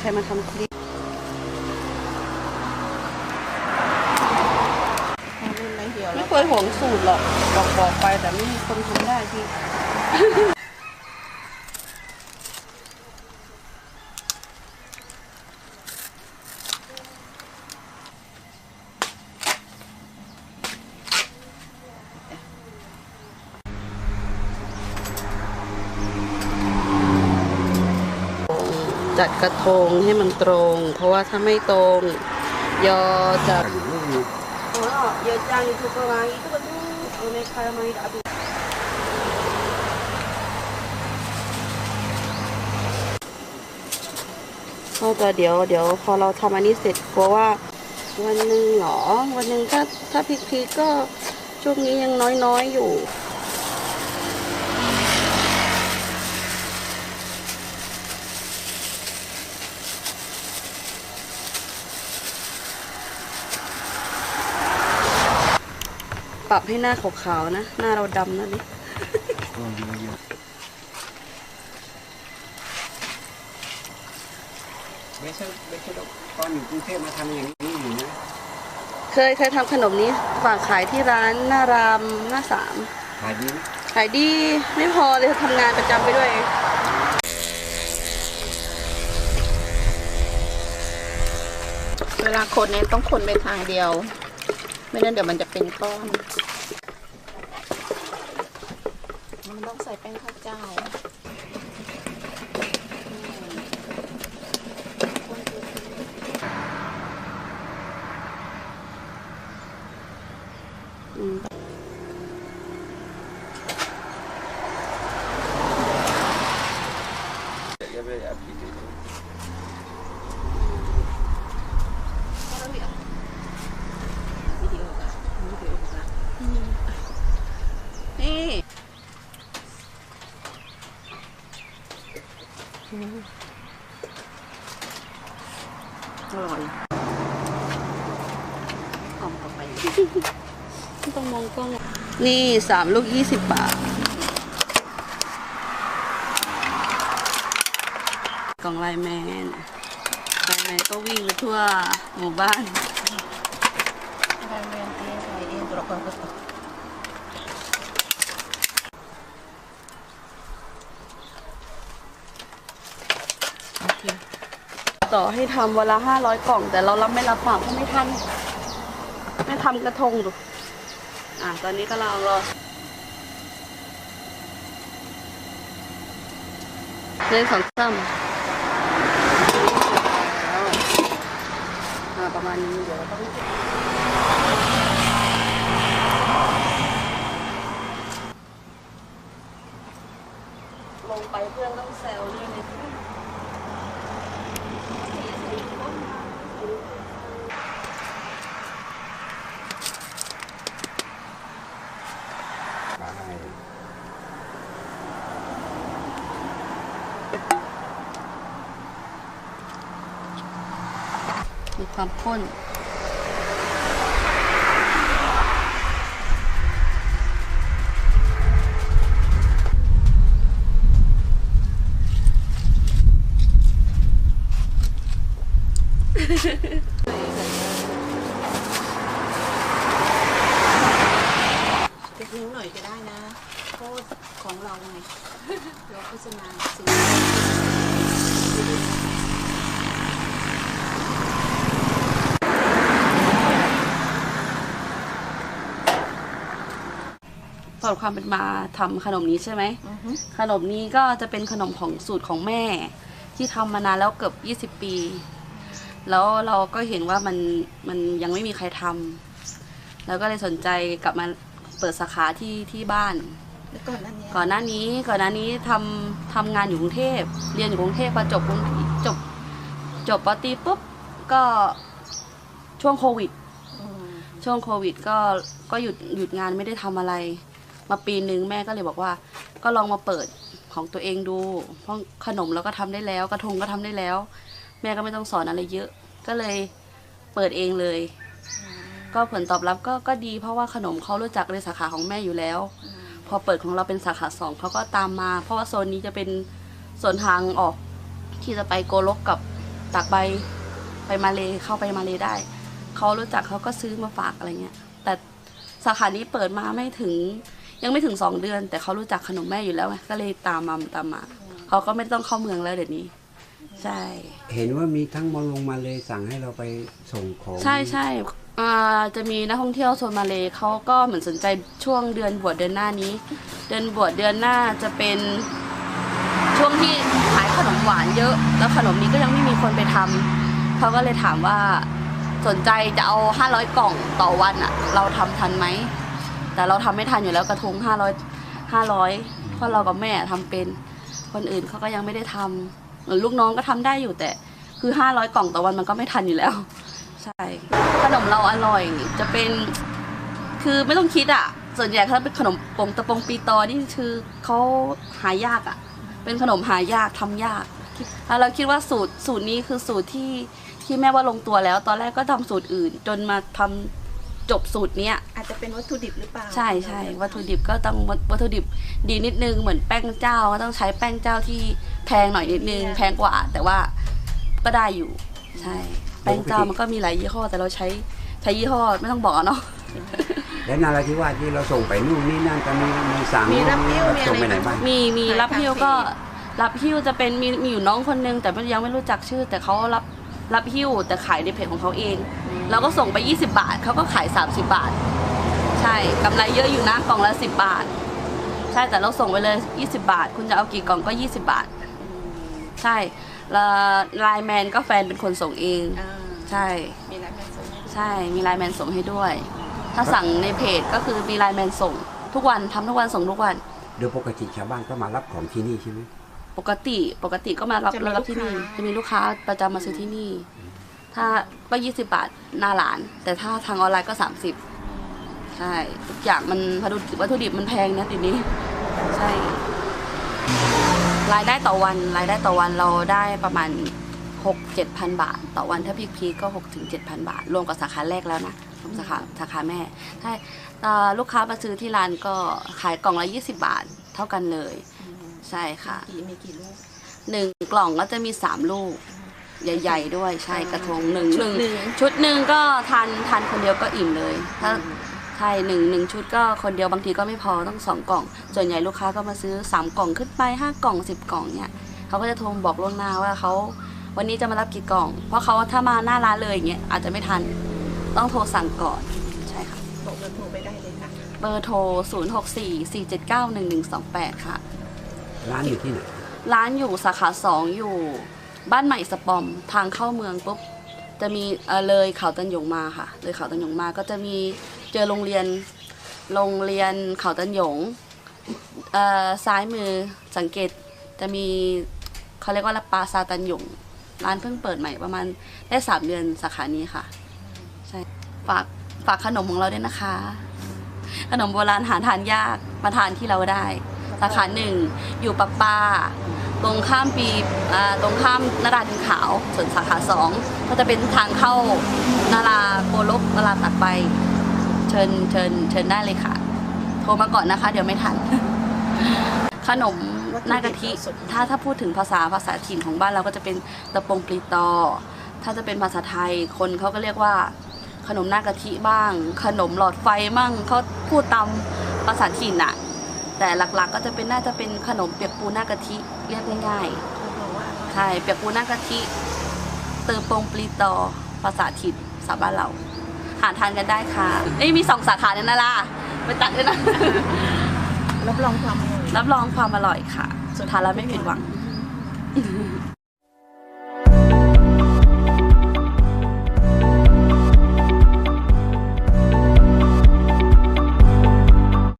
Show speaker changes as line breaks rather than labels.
ใครมาทำคลิปไม่เคยหวงสูตรหรอกบอกบอกไปแต่ไม่มีคนทำได้พี่ จัดกระทงให้มันตรง เพราะว่าถ้าไม่ตรง ยอจะ Oh, yo jangan itu orang itu kan tu oleh kalau mai ada ก็จะเดี๋ยวเดี๋ยวพอเราทำอันนี้เสร็จกลัวว่าวันหนึ่งเหรอ วันหนึ่งถ้าถ้าพลิกๆก็ช่วงนี้ยังน้อยๆอยู่ ปรับให้หน้าขาวๆนะ หน้าเราดำนะนี่
ไม่ใช่ไม่ใช่ตอนอยู่กรุงเทพมาทำอย่างนี้อยู่นะ
เคยเคยทำขนมนี้ฝากขายที่ร้านหน้ารามหน้าสาม
ขายดีไหม
ขายดีไม่พอเลยทำงานประจำไปด้วย
เวลาคนเนี่ยต้องคนไปทางเดียว ไม่นั้นเดี๋ยวมันจะเป็นก้อน มันต้องใส่แป้งข้าวเจ้า
ต่อไปไม่ต้องมองกล้องหรอกนี่สามลูกยี่สิบบาท กล่องไลน์แมนไลน์แมนก็วิ่งไปทั่วหมู่บ้านต่อให้ทำวันละห้าร้อยกล่อง แต่เรารับไม่รับฝากเพราะไม่ทัน ไม่ทำกระทงดู อะ ตอนนี้ก็เรารอเล่นสองซ้ำอ่าประมาณนี้เดี๋ยวเราต้องลงไปเพื่อนต้องแซว ด้วยเลยมีความข้น
เล็กนิ้วหน่อยก็ได้นะโคตรของเราไงเราโฆษณาสิน
ต อนความเป็นมาทำขนมนี้ใช่ไหม
อือฮึ
ขนมนี้ก็จะเป็นขนมของสูตรของแม่ ที่ทำมานานแล้วเกือบ20 ปี แล้วเราก็เห็นว่ามันมันยังไม่มีใครทำแล้วก็เลยสนใจกลับมาเปิดสาขาที่ที่บ้าน
แล้วก่อนหนั้นเนี้ย
ก่อนหน้านี้ก่อนหน้านี้ทำทำงานอยู่กรุงเทพเรียนอยู่กรุงเทพพอจบกรุงจบจบปตรีปุ๊บก็ช่วงโควิด
อืม
ช่วงโควิดก็ก็หยุดหยุดงานไม่ได้ทำอะไร มาปีหนึ่งแม่ก็เลยบอกว่า ก็ลองมาเปิดของตัวเองดูเพราะขนมเราก็ทำได้แล้ว กระทงก็ทำได้แล้ว แม่ก็ไม่ต้องสอนอะไรเยอะ ก็เลยเปิดเองเลย ก็ผลตอบรับก็ก็ดี เพราะว่าขนมเขารู้จักในสาขาของแม่อยู่แล้ว พอเปิดของเราเป็นสาขาสองเขาก็ตามมา เพราะว่าโซนนี้จะเป็นโซนทางออกที่จะไปโกลกกับตากใบไปมาเลเข้าไปมาเลได้เขารู้จักเขาก็ซื้อมาฝากอะไรเงี้ยแต่สาขานี้เปิดมาไม่ถึง ยังไม่ถึงสองเดือน แต่เขารู้จักขนมแม่อยู่แล้วไงก็เลยตามมาตามมาเขาก็ไม่ต้องเข้าเมืองแล้วเดี๋ยวนี้ ใช่
เห็นว่ามีทั้งมาลงมาเลยสั่งให้เราไปส่งของ
ใช่ใช่อ่าจะมีนักท่องเที่ยวโซนมาเลเขาก็เหมือนสนใจช่วงเดือนบวชเดือนหน้านี้ เดือนบวชเดือนหน้าจะเป็นช่วงที่ขายขนมหวานเยอะ แล้วขนมนี้ก็ยังไม่มีคนไปทำเขาก็เลยถามว่าสนใจจะเอา 500 กล่องต่อวันอะเราทำทันไหม แต่เราทำไม่ทันอยู่แล้วกระทง500 500เพราะเรากับแม่ทำเป็นคนอื่นเขาก็ยังไม่ได้ทำเหมือลูกน้องก็ทำได้อยู่แต่คือ500กล่องต่อวันมันก็ไม่ทันอยู่แล้ว ใช่ขนมเราอร่อย จะเป็น คือไม่ต้องคิดอะ ส่วนใหญ่ถ้าเป็นขนมปงตะปงปีตอนี่คือเขาหายากอะ เป็นขนมหายากทำยากแล้วเราคิดว่าสูตรสูตรนี้คือสูตรที่ที่แม่ว่าลงตัวแล้ว ตอนแรกก็ทำสูตรอื่น จนมาทำ จบสูตรเนี้ย
อาจจะเป็นวัตถุดิบหรือเปล่า
ใช่ใช่วัตถุดิบก็ต้องวัตวัตถุดิบดีนิดนึงเหมือนแป้งเจ้าก็ต้องใช้แป้งเจ้าที่แพงหน่อยนิดนึงแพงกว่า แต่ว่าก็ได้อยู่ใช่แป้งเจ้ามันก็มีหลายยี่ห้อ แต่เราใช้ใช้ยี่ห้อไม่ต้องบอกอะเนาะ
และนาราธิวาสที่เราส่งไปนู่นนี่นั่นก็มีมีสั่ง
มีรับบิ้วมี
ส่
อะ
ง
ไร
ไปไหนบ้าง
มีมี
ขาย
รับฮิว
คาเฟ่
ก็รับฮิวจะเป็นมีมีอยู่น้องคนนึงแต่ยังไม่รู้จักชื่อ แต่เขารับรับฮิวแต่ขายในเพจของเขาเอง เราก็ส่งไป 20 บาท เขาก็ขาย 30 บาท ใช่กำไรเยอะอยู่นะกล่องละ 10 บาท ใช่แต่เราส่งไปเลย 20 บาท คุณจะเอากี่กล่องก็ 20 บาท ใช่แล้วไลน์แมนก็แฟนเป็นคนส่งเอง
อ่า
ใช่
มีร้านแม่ส่งให้ด้วย
ใช่มีไลน์แมนส่งให้ด้วย ถ้าสั่งในเพจก็คือมีไลน์แมนส่ง ทุกวันทำทุกวันส่งทุกวัน
โดยปกติชาวบ้านก็มารับของที่นี่ใช่ไหม
ปกติปกติก็มารับรับที่นี่จะมีลูกค้าประจำมาซื้อที่นี่ ถ้าก็ยี่สิบาทหน้าร้าน แต่ถ้าทางออนไลน์ก็สามสิบใช่ทุกอย่างมันวัตถุดิบวัตถุดิบมันแพงนะทีนี้ ใช่ รายได้ต่อวัน รายได้ต่อวันเราได้ประมาณหกเจ็ดพันบาท ต่อวันถ้าพีคพีคก็หกถึงเจ็ดพันบาท รวมกับสาขาแรกแล้วนะรวมสาขาสาขาแม่ใช่เอ่อลูกค้ามาซื้อที่ร้านก็ขายกล่องละยี่สิบาทเท่ากันเลย ใช่ค่ะ
กี่มีกี่ลูก
หนึ่งกล่องก็จะมีสามลูก ใหญ่ ๆ ด้วยใช่กระทงหนึ่ง
ชุ
ห
ด
นึ่ง
หนึ่ง
ชุดหนึ่งก็ทานทานคนเดียวก็อิ่มเลยถ้าใช่หนึ่งหนึ่งชุดก็คนเดียวบางทีก็ไม่พอต้องสองกล่องส่วนใหญ่ลูกค้าก็มาซื้อสามกล่องขึ้นไปห้ากล่องสิบกล่องเนี่ยเขาก็จะโทรมาบอกล่วงหน้าว่าเขาวันนี้จะมารับกี่กล่อง เพราะเขาถ้ามาหน้าร้านเลยอย่างเงี้ยอาจจะไม่ทันต้องโทรสั่งก่อนใช่ค่ะ
บอกเบอร์โทรไปได้เลยค่ะ
เบอร์โทร 0 6 4 4 7 9 1 1 2 8 ค่ะ
ร้านอยู่ที่ไหน
ร้านอยู่สาขาสองอยู่ บ้านใหม่สปอมทางเข้าเมืองปุ๊บจะมีเลยเขาตันหยงมาค่ะ เลยเขาตันหยงมาก็จะมีเจอโรงเรียนโรงเรียนเขาตันหยงอ่อซ้ายมือสังเกตจะมีเขาเรียกว่าละปาซาตันหยงร้านเพิ่งเปิดใหม่ประมาณได้สามเดือนสาขานี้ค่ะใช่ฝากฝากขนมของเราด้วยนะคะ ขนมโบราณหาทานยากมาทานที่เราได้ สาขาหนึ่งอยู่ปะปา ตรงข้ามปีตรงข้ามนาราดินขาวส่วนสาขาสองก็จะเป็นทางเข้านาราโกลกนาราตัดไป เชิญเชิญเชิญได้เลยค่ะ โทรมาก่อนนะคะ เดี๋ยวไม่ทัน ขนมหน้ากะทิ ถ้าถ้าพูดถึงภาษาภาษาถิ่นของบ้านเราก็จะเป็นตะปงปลีตอ ถ้าจะเป็นภาษาไทยคนเขาก็เรียกว่า ขนมหน้ากะทิบ้าง ขนมหลอดไฟมั่งเขาพูดตามภาษาถิ่นอะ แต่หลักๆก็จะเป็นน่าจะเป็นขนมเปียกปูหน้ากะทิเรียกง่าย
เขาบอกว่าอร่อย
ๆใช่เปียกปูหน้ากะทิเติมปงปลีตอภาษาถิ่นสาบ้านเรา หาทานกันได้ค่ะเอ้ยมีสองสาขาเนี่ยนะล่ะไปตัดด้วยนะ
รับรองความอร่อย
รับรองความอร่อยค่ะ สุดท้ายแล้วไม่ผิดหวัง